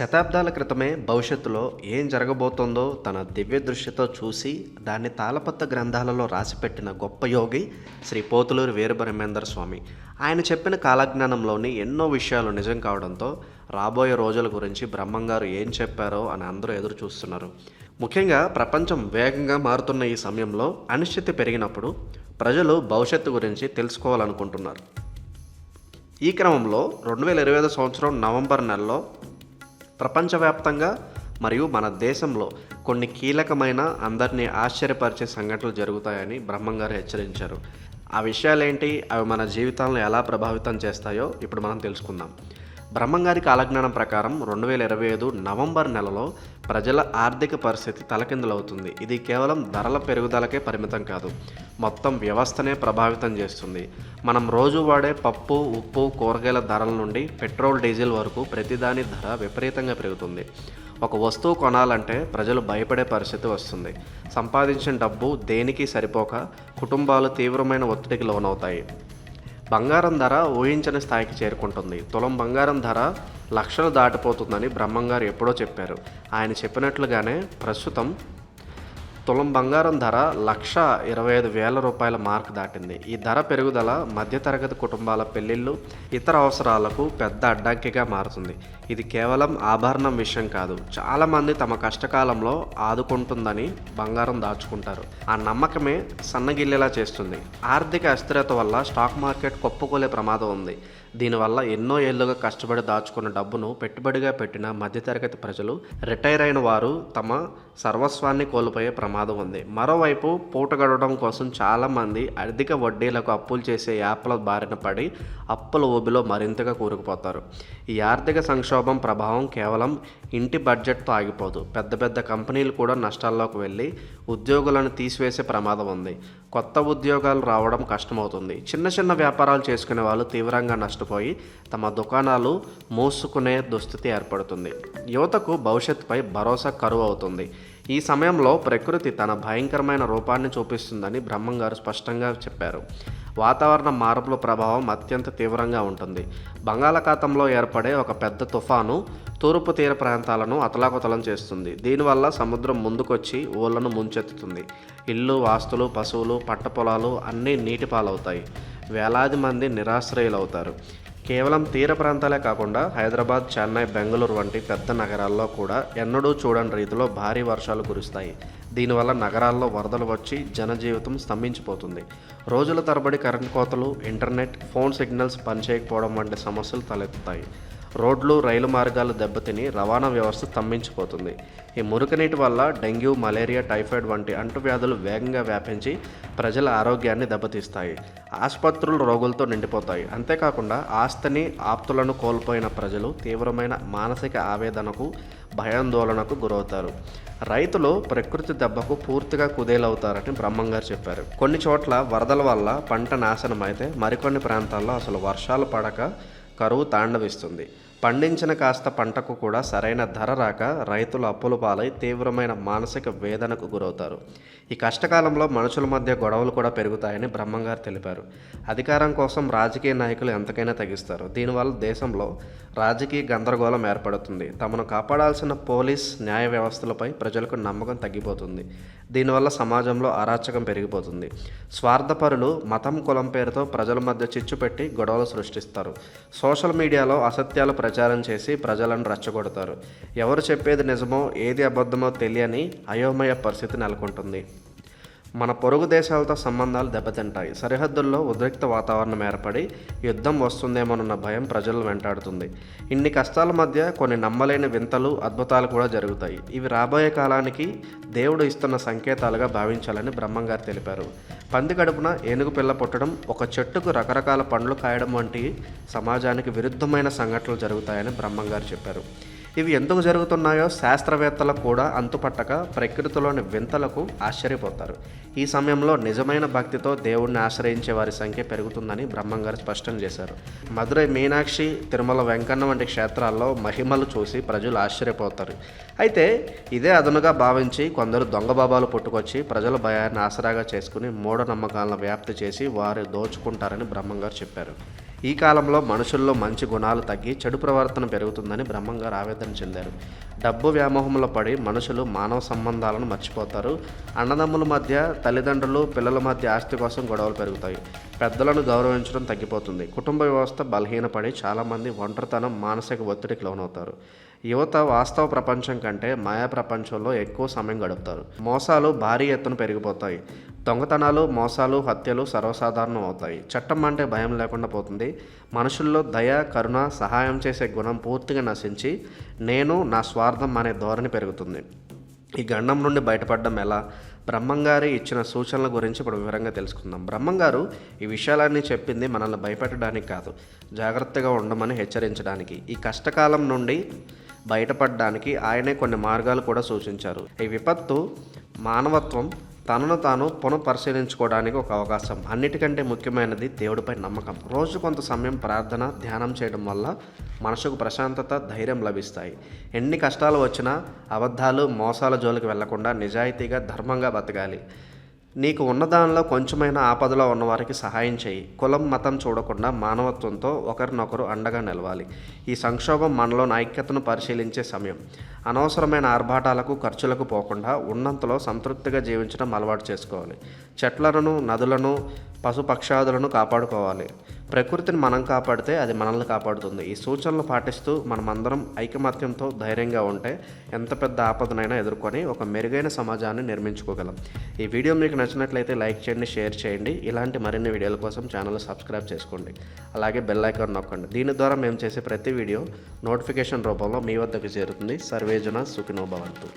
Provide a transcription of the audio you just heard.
శతాబ్దాల క్రితమే భవిష్యత్తులో ఏం జరగబోతోందో తన దివ్య దృష్టితో చూసి దాన్ని తాళపత్ర గ్రంథాలలో రాసిపెట్టిన గొప్ప యోగి శ్రీ పోతులూరి వీరబ్రహ్మేందర్ స్వామి. ఆయన చెప్పిన కాలజ్ఞానంలోని ఎన్నో విషయాలు నిజం కావడంతో రాబోయే రోజుల గురించి బ్రహ్మంగారు ఏం చెప్పారో అని అందరూ ఎదురు చూస్తున్నారు. ముఖ్యంగా ప్రపంచం వేగంగా మారుతున్న ఈ సమయంలో అనిశ్చితి పెరిగినప్పుడు ప్రజలు భవిష్యత్తు గురించి తెలుసుకోవాలనుకుంటున్నారు. ఈ క్రమంలో రెండు వేల ఇరవై ఐదు సంవత్సరం నవంబర్ నెలలో ప్రపంచవ్యాప్తంగా మరియు మన దేశంలో కొన్ని కీలకమైన అందరినీ ఆశ్చర్యపరిచే సంఘటనలు జరుగుతాయని బ్రహ్మంగారు హెచ్చరించారు. ఆ విషయాలేంటి? అవి మన జీవితాలను ఎలా ప్రభావితం చేస్తాయో ఇప్పుడు మనం తెలుసుకుందాం. బ్రహ్మంగారి కాలజ్ఞానం ప్రకారం రెండు వేల ఇరవై ఐదు నవంబర్ నెలలో ప్రజల ఆర్థిక పరిస్థితి తలకిందులవుతుంది. ఇది కేవలం ధరల పెరుగుదలకే పరిమితం కాదు మొత్తం వ్యవస్థనే ప్రభావితం చేస్తుంది. మనం రోజు వాడే పప్పు ఉప్పు కూరగాయల ధరల నుండి పెట్రోల్ డీజిల్ వరకు ప్రతిదాని ధర విపరీతంగా పెరుగుతుంది. ఒక వస్తువు కొనాలంటే ప్రజలు భయపడే పరిస్థితి వస్తుంది. సంపాదించిన డబ్బు దేనికి సరిపోక కుటుంబాలు తీవ్రమైన ఒత్తిడికి లోనవుతాయి. బంగారం ధర ఊహించని స్థాయికి చేరుకుంటుంది. తులం బంగారం ధర లక్షలు దాటిపోతుందని బ్రహ్మంగారు ఎప్పుడో చెప్పారు. ఆయన చెప్పినట్లుగానే ప్రస్తుతం తులం బంగారం ధర లక్ష ఇరవై ఐదు వేల రూపాయల మార్క్ దాటింది. ఈ ధర పెరుగుదల మధ్యతరగతి కుటుంబాల పెళ్ళిళ్ళు ఇతర అవసరాలకు పెద్ద అడ్డంకిగా మారుతుంది. ఇది కేవలం ఆభరణం విషయం కాదు. చాలామంది తమ కష్టకాలంలో ఆదుకుంటుందని బంగారం దాచుకుంటారు. ఆ నమ్మకమే సన్నగిల్లేలా చేస్తుంది. ఆర్థిక అస్థిరత వల్ల స్టాక్ మార్కెట్ కొప్పుకోలే ప్రమాదం ఉంది. దీనివల్ల ఎన్నో ఏళ్ళుగా కష్టపడి దాచుకున్న డబ్బును పెట్టుబడిగా పెట్టిన మధ్యతరగతి ప్రజలు రిటైర్ అయిన వారు తమ సర్వస్వాన్ని కోల్పోయే ప్రమాదం ఉంది. మరోవైపు పూట గడవడం కోసం చాలామంది అధిక వడ్డీలకు అప్పులు చేసే యాప్ల బారిన పడి అప్పుల ఊబిలో మరింతగా కూరుకుపోతారు. ఈ ఆర్థిక సంక్షోభం ప్రభావం కేవలం ఇంటి బడ్జెట్తో ఆగిపోదు. పెద్ద పెద్ద కంపెనీలు కూడా నష్టాల్లోకి వెళ్ళి ఉద్యోగులను తీసివేసే ప్రమాదం ఉంది. కొత్త ఉద్యోగాలు రావడం కష్టమవుతుంది. చిన్న చిన్న వ్యాపారాలు చేసుకునే వాళ్ళు తీవ్రంగా నష్టపోయి తమ దుకాణాలు మూసుకునే దుస్థితి ఏర్పడుతుంది. యువతకు భవిష్యత్తుపై భరోసా కరువు అవుతుంది. ఈ సమయంలో ప్రకృతి తన భయంకరమైన రూపాన్ని చూపిస్తుందని బ్రహ్మంగారు స్పష్టంగా చెప్పారు. వాతావరణ మార్పుల ప్రభావం అత్యంత తీవ్రంగా ఉంటుంది. బంగాళాఖాతంలో ఏర్పడే ఒక పెద్ద తుఫాను తూర్పు తీర ప్రాంతాలను అతలాకుతలం చేస్తుంది. దీనివల్ల సముద్రం ముందుకొచ్చి ఊళ్ళను ముంచెత్తుతుంది. ఇల్లు ఆస్తులు పశువులు పట్ట పొలాలు అన్నీ నీటి పాలవుతాయి వేలాది మంది నిరాశ్రయులవుతారు. కేవలం తీర ప్రాంతాలే కాకుండా హైదరాబాద్ చెన్నై బెంగళూరు వంటి పెద్ద నగరాల్లో కూడా ఎన్నడూ చూడని రీతిలో భారీ వర్షాలు కురుస్తాయి. దీనివల్ల నగరాల్లో వరదలు వచ్చి జనజీవితం స్తంభించిపోతుంది. రోజుల తరబడి కరెంట్ కోతలు ఇంటర్నెట్ ఫోన్ సిగ్నల్స్ పనిచేయకపోవడం వంటి సమస్యలు తలెత్తుతాయి. రోడ్లు రైలు మార్గాలు దెబ్బతిని రవాణా వ్యవస్థ స్తంభించిపోతుంది. ఈ మురుగునీటి వల్ల డెంగ్యూ మలేరియా టైఫాయిడ్ వంటి అంటువ్యాధులు వేగంగా వ్యాపించి ప్రజల ఆరోగ్యాన్ని దెబ్బతీస్తాయి. ఆసుపత్రులు రోగులతో నిండిపోతాయి. అంతేకాకుండా ఆస్తిని ఆప్తులను కోల్పోయిన ప్రజలు తీవ్రమైన మానసిక ఆవేదనకు భయాందోళనకు గురవుతారు. రైతులు ప్రకృతి దెబ్బకు పూర్తిగా కుదేలవుతారని బ్రహ్మంగారు చెప్పారు. కొన్ని చోట్ల వరదల వల్ల పంట నాశనం అయితే మరికొన్ని ప్రాంతాల్లో అసలు వర్షాలు పడక కరువు తాండవిస్తుంది. పండించిన కాస్త పంటకు కూడా సరైన ధర రాక రైతులు అప్పుల పాలై తీవ్రమైన మానసిక వేదనకు గురవుతారు. ఈ కష్టకాలంలో మనుషుల మధ్య గొడవలు కూడా పెరుగుతాయని బ్రహ్మంగారు తెలిపారు. అధికారం కోసం రాజకీయ నాయకులు ఎంతకైనా తగ్గిస్తారు దీనివల్ల దేశంలో రాజకీయ గందరగోళం ఏర్పడుతుంది. తమను కాపాడాల్సిన పోలీస్ న్యాయ వ్యవస్థలపై ప్రజలకు నమ్మకం తగ్గిపోతుంది. దీనివల్ల సమాజంలో అరాచకం పెరిగిపోతుంది. స్వార్థపరులు మతం కులం పేరుతో ప్రజల మధ్య చిచ్చు పెట్టి గొడవలు సృష్టిస్తారు. సోషల్ మీడియాలో అసత్యాలు ప్రచారం చేసి ప్రజలను రెచ్చగొడతారు. ఎవరు చెప్పేది నిజమో ఏది అబద్ధమో తెలియని అయోమయ పరిస్థితి నెలకొంటుంది. మన పొరుగు దేశాలతో సంబంధాలు దెబ్బతింటాయి. సరిహద్దుల్లో ఉద్రిక్త వాతావరణం ఏర్పడి యుద్ధం వస్తుందేమోనన్న భయం ప్రజలు వెంటాడుతుంది. ఇన్ని కష్టాల మధ్య కొన్ని నమ్మలేని వింతలు అద్భుతాలు కూడా జరుగుతాయి. ఇవి రాబోయే కాలానికి దేవుడు ఇస్తున్న సంకేతాలుగా భావించాలని బ్రహ్మంగారు తెలిపారు. పంది కడుపున ఏనుగు పిల్ల పుట్టడం ఒక చెట్టుకు రకరకాల పండ్లు కాయడం వంటి సమాజానికి విరుద్ధమైన సంఘటనలు జరుగుతాయని బ్రహ్మంగారు చెప్పారు. ఇవి ఎందుకు జరుగుతున్నాయో శాస్త్రవేత్తలకు కూడా అంతుపట్టక ప్రకృతిలోని వింతలకు ఆశ్చర్యపోతారు. ఈ సమయంలో నిజమైన భక్తితో దేవుణ్ణి ఆశ్రయించే వారి సంఖ్య పెరుగుతుందని బ్రహ్మంగారు స్పష్టం చేశారు. మధురై మీనాక్షి తిరుమల వెంకన్న వంటి క్షేత్రాల్లో మహిమలు చూసి ప్రజలు ఆశ్చర్యపోతారు. అయితే ఇదే అదనుగా భావించి కొందరు దొంగ బాబాలు పుట్టుకొచ్చి ప్రజల భయాన్ని ఆసరాగా చేసుకుని మూఢనమ్మకాలను వ్యాప్తి చేసి వారు దోచుకుంటారని బ్రహ్మంగారు చెప్పారు. ఈ కాలంలో మనుషుల్లో మంచి గుణాలు తగ్గి చెడు ప్రవర్తన పెరుగుతుందని బ్రహ్మంగారు ఆవేదన చెందారు. డబ్బు వ్యామోహంలో పడి మనుషులు మానవ సంబంధాలను మర్చిపోతారు. అన్నదమ్ముల మధ్య తల్లిదండ్రులు పిల్లల మధ్య ఆస్తి కోసం గొడవలు పెరుగుతాయి. పెద్దలను గౌరవించడం తగ్గిపోతుంది. కుటుంబ వ్యవస్థ బలహీనపడి చాలామంది ఒంటరితనం మానసిక ఒత్తిడికి లోనవుతారు. యువత వాస్తవ ప్రపంచం కంటే మాయా ప్రపంచంలో ఎక్కువ సమయం గడుపుతారు. మోసాలు భారీ ఎత్తున పెరిగిపోతాయి. దొంగతనాలు మోసాలు హత్యలు సర్వసాధారణం అవుతాయి. చట్టం అంటే భయం లేకుండా పోతుంది. మనుషుల్లో దయ కరుణ సహాయం చేసే గుణం పూర్తిగా నశించి నేను నా స్వార్థం అనే ధోరణి పెరుగుతుంది. ఈ గండం నుండి బయటపడడం ఎలా? బ్రహ్మంగారి ఇచ్చిన సూచనల గురించి ఇప్పుడు వివరంగా తెలుసుకుందాం. బ్రహ్మంగారు ఈ విషయాలన్నీ చెప్పింది మనల్ని భయపెట్టడానికి కాదు. జాగ్రత్తగా ఉండమని హెచ్చరించడానికి. ఈ కష్టకాలం నుండి బయటపడడానికి ఆయనే కొన్ని మార్గాలు కూడా సూచించారు. ఈ విపత్తు మానవత్వం తనను తాను పునఃపరిశీలించుకోవడానికి ఒక అవకాశం. అన్నిటికంటే ముఖ్యమైనది దేవుడిపై నమ్మకం. రోజు కొంత సమయం ప్రార్థన ధ్యానం చేయడం వల్ల మనసుకు ప్రశాంతత ధైర్యం లభిస్తాయి. ఎన్ని కష్టాలు వచ్చినా అబద్ధాలు మోసాల జోలికి వెళ్ళకుండా నిజాయితీగా ధర్మంగా బతకాలి. నీకు ఉన్నదానిలో కొంచెమైన ఆపదలో ఉన్నవారికి సహాయం చేయి. కులం మతం చూడకుండా మానవత్వంతో ఒకరినొకరు అండగా నిలవాలి. ఈ సంక్షోభం మనలో ఐక్యతను పరిశీలించే సమయం. అనవసరమైన ఆర్భాటాలకు ఖర్చులకు పోకుండా ఉన్నంతలో సంతృప్తిగా జీవించడం అలవాటు చేసుకోవాలి. చెట్లను నదులను పశుపక్షాదులను కాపాడుకోవాలి. ప్రకృతిని మనం కాపాడితే అది మనల్ని కాపాడుతుంది. ఈ సూచనలు పాటిస్తూ మనమందరం ఐకమత్యంతో ధైర్యంగా ఉంటే ఎంత పెద్ద ఆపదనైనా ఎదుర్కొని ఒక మెరుగైన సమాజాన్ని నిర్మించుకోగలం. ఈ వీడియో మీకు నచ్చినట్లయితే లైక్ చేయండి షేర్ చేయండి. ఇలాంటి మరిన్ని వీడియోల కోసం ఛానల్ సబ్స్క్రైబ్ చేసుకోండి. అలాగే బెల్ ఐకాన్ నొక్కండి. దీని ద్వారా మేము చేసే ప్రతి వీడియో నోటిఫికేషన్ రూపంలో మీ వద్దకు చేరుతుంది. సర్వేజన సుఖినో భవంతు.